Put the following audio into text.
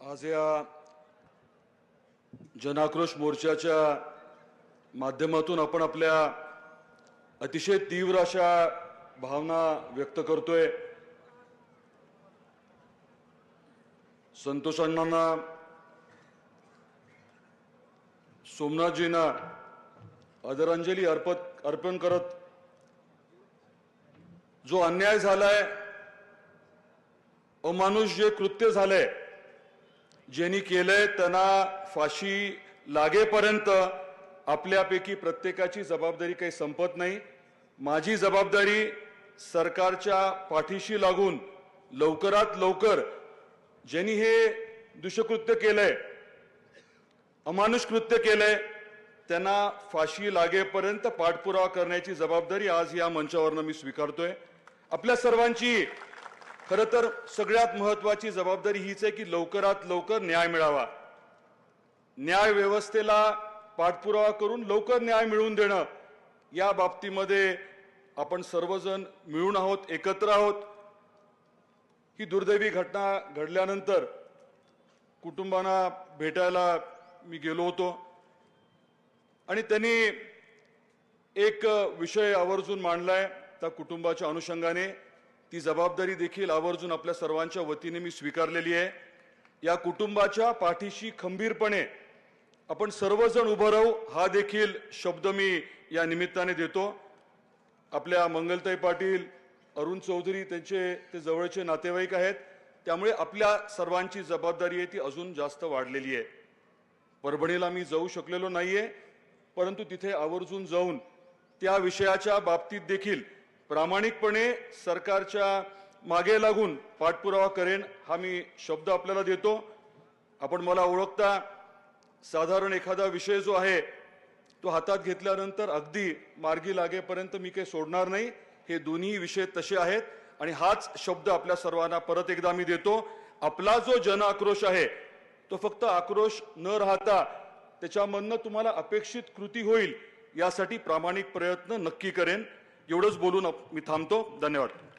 आज या जनाक्रोश मोर्चाच्या माध्यमातून आपण आपल्या अतिशय तीव्र अशा भावना व्यक्त करतोय. संतोष अण्णांना सोमनाथजींना आदरांजली अर्पत अर्पण करत जो अन्याय झालाय अमानुष जे कृत्य झालंय ज्यांनी केलंय त्यांना फाशी लागेपर्यंत आपल्यापैकी प्रत्येकाची जबाबदारी काही संपत नाही. माझी जबाबदारी सरकारच्या पाठीशी लागून लवकरात लवकर ज्यांनी हे दुष्कृत्य केलंय अमानुष कृत्य केलंय त्यांना फाशी लागेपर्यंत पाठपुरावा करण्याची जबाबदारी आज या मंचावरनं मी स्वीकारतोय. आपल्या सर्वांची खरं तर सगळ्यात महत्वाची जबाबदारी हीच आहे की लवकरात लवकर न्याय मिळावा. न्याय व्यवस्थेला पाठपुरावा करून लवकर न्याय मिळवून देणं. या बाबतीमध्ये आपण सर्वजण मिळून आहोत एकत्र आहोत. ही दुर्दैवी घटना घडल्यानंतर कुटुंबांना भेटायला मी गेलो होतो. आणि त्यांनी एक विषय आवर्जून मांडलाय त्या कुटुंबाच्या अनुषंगाने. ती जबाबदारी देखील आवर्जून आपल्या सर्वांच्या वतीने मी स्वीकारलेली आहे. या कुटुंबाच्या पाठीशी खंबीरपणे आपण सर्वजण उभं राहू हा देखील शब्द मी या निमित्ताने देतो. आपल्या मंगलताई पाटील अरुण चौधरी त्यांचे ते जवळचे नातेवाईक आहेत. त्यामुळे आपल्या सर्वांची जबाबदारी आहे ती अजून जास्त वाढलेली आहे. परभणीला मी जाऊ शकलेलो नाहीये परंतु तिथे आवर्जून जाऊन त्या विषयाच्या बाबतीत देखील प्रामाणिकपणे सरकारच्या मागे लागून पाठपुरावा करेन हा मी शब्द आपल्याला देतो. आपण मला ओळखता साधारण एखादा विषय जो आहे तो हातात घेतल्यानंतर अगदी मार्गी लागेपर्यंत मी काही सोडणार नाही. हे दोन्ही विषय तसे आहेत आणि हाच शब्द आपल्या सर्वांना परत एकदा मी देतो. आपला जो जन आक्रोश आहे तो फक्त आक्रोश न राहता त्याच्यामधनं तुम्हाला अपेक्षित कृती होईल यासाठी प्रामाणिक प्रयत्न नक्की करेन. एवढंच बोलून मी थांबतो. धन्यवाद.